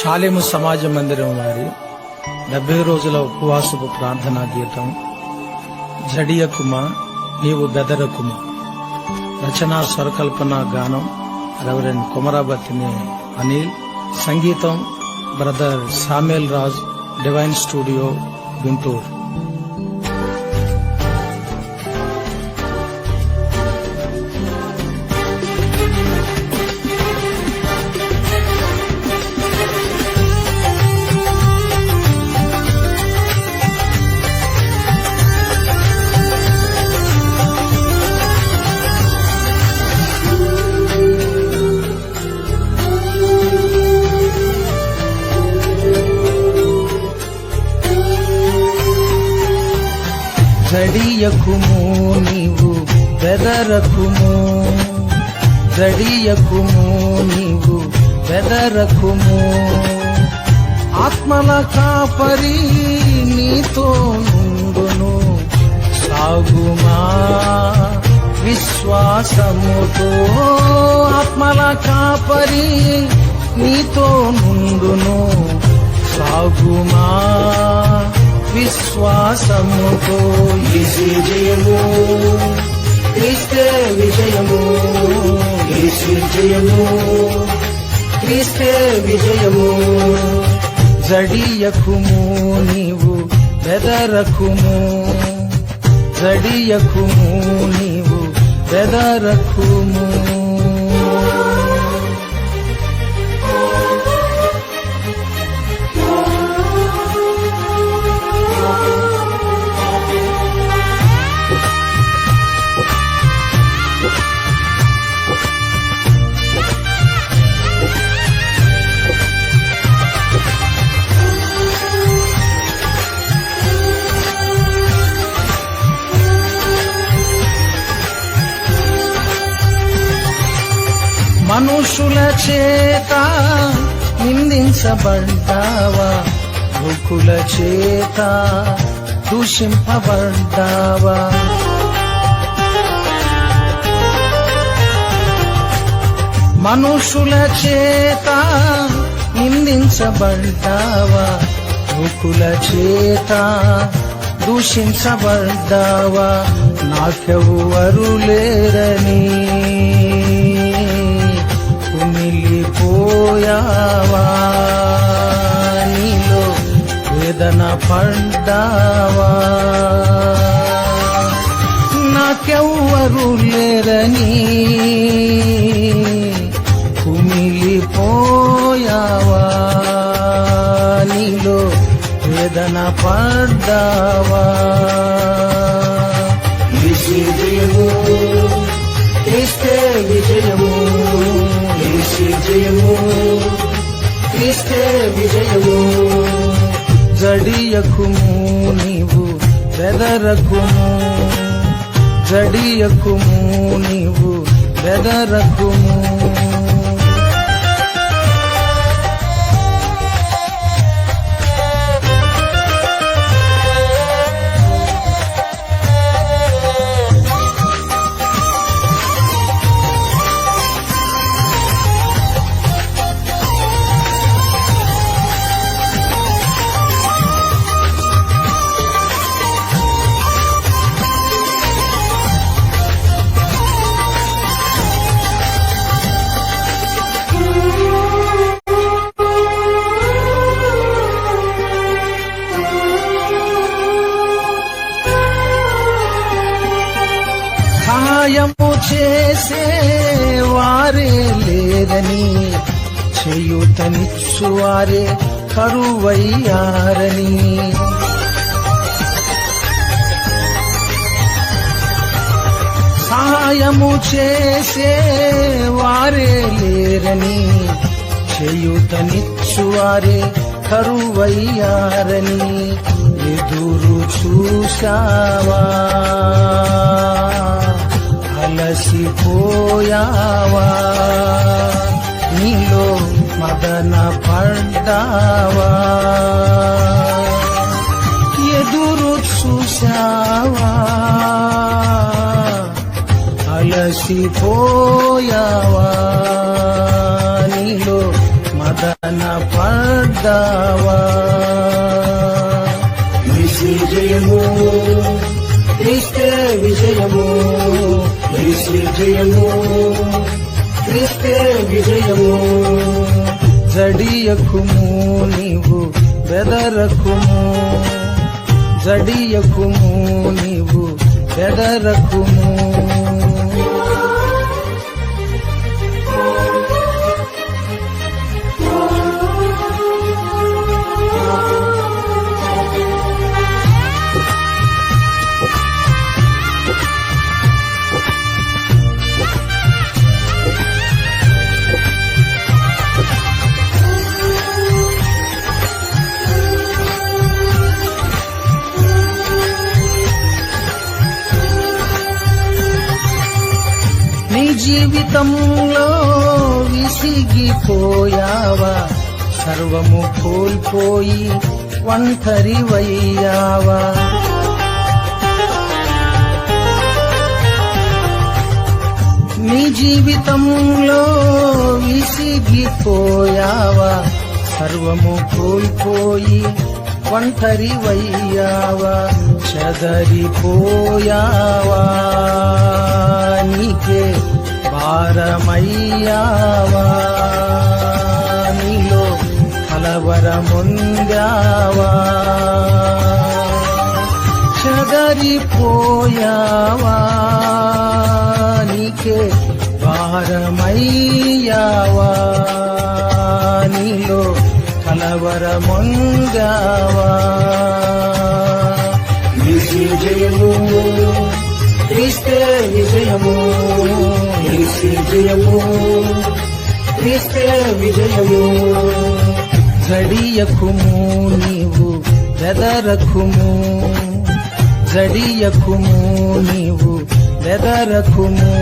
శాలేము సమాజ మందిరం వారి డెబ్బై రోజుల ఉపవాసపు ప్రార్థనా గీతం జడియకుమ నీవు బెదరకుమ రచన స్వరకల్పన గానం రెవరెండ్ కుమరాబతిని అనిల్. సంగీతం brother Samuel Raj divine studio Guntur. జడియకుము నీవు బెదరకుము. జడియకుము నీవు బెదరకుము. ఆత్మల కాపరి నీతో నుండును. సాగుమా విశ్వాసముతో. ఆత్మల కాపరి నీతో నుండును. సాగుమా విశ్వాసముతో యేసే జయము క్రీస్తే విజయము యేసే జయము. క్రీస్తే విజయము జడియకుము నీవు బెదరకుము. జడియకుము నీవు బెదరకుము. చేత నిందించబడ్డావా? భూకుల చేత దూషింపబడ్డావా? మనుషుల చేత నిందించబడ్డావా? భూకుల చేత దూషించబడ్డావా? నాకెవ్వరు లేరని కుమిలిపోయావా నీలో వేదన పడ్డావా? నాకెవ్వరు లేరని కుమిలిపోయావా? నీలో వేదన పడ్డావా? విజయము జడియకుము నీవు బెదరకుము. జడియకుము నీవు బెదరకుము. సహాయము చేసే వారే లేదని చేయూతనిచ్చు వారే కరువయ్యారని. సహాయము చేసే వారే లేరని చేయూతనిచ్చు వారే కరువయ్యారని. ఎదురు చూశావా? పడ్డావా ఎదురు చూశావా? అలసిపోయావా? నీలో మదన పడ్డావా? యేసే క్రిస్తే క్రీస్తే విజయము యేసే జయము విజయము. జడియకుము నీవు బెదరకుము జడియకుము నీవు బెదరకుము నీ జీవితంలో విసిగిపోయావా? సర్వము కోల్పోయి ఒంటరివయ్యావా? నీ జీవితంలో విసిగిపోయావా? సర్వము కోల్పోయి ఒంటరి వయ్యావా చదరిపోయావా? నీకే భారమయ్యావా? నీలో కలవరముందావా? చదరిపోయావా? నీకే భారమయ్యావా? కలవరముందావా యేసే జయము క్రీస్తే విజయము యేసే జయము క్రీస్తే విజయము. జడియకుము నీవు బెదరకుము జడియకుము నీవు బెదరకుము.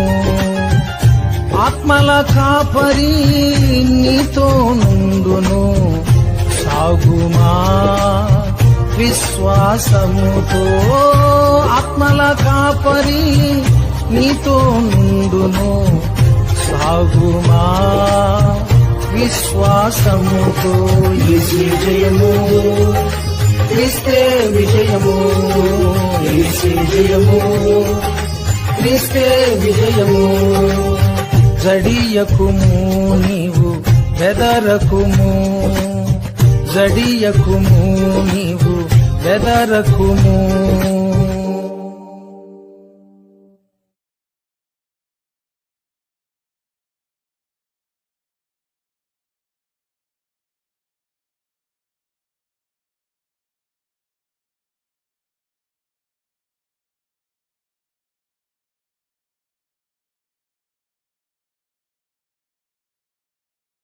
ఆత్మల కాపరి నీతో నుండును. సాగుమా విశ్వాసముతో ఆత్మల కాపరి నీతో నుండును. సాగుమా? విశ్వాసముతో యేసే జయము క్రిస్తే విజయము. యేసే జయము క్రిస్తే విజయము. జడియకుము నీవు బెదరకుము. జడియకుము నీవు వెదరకుము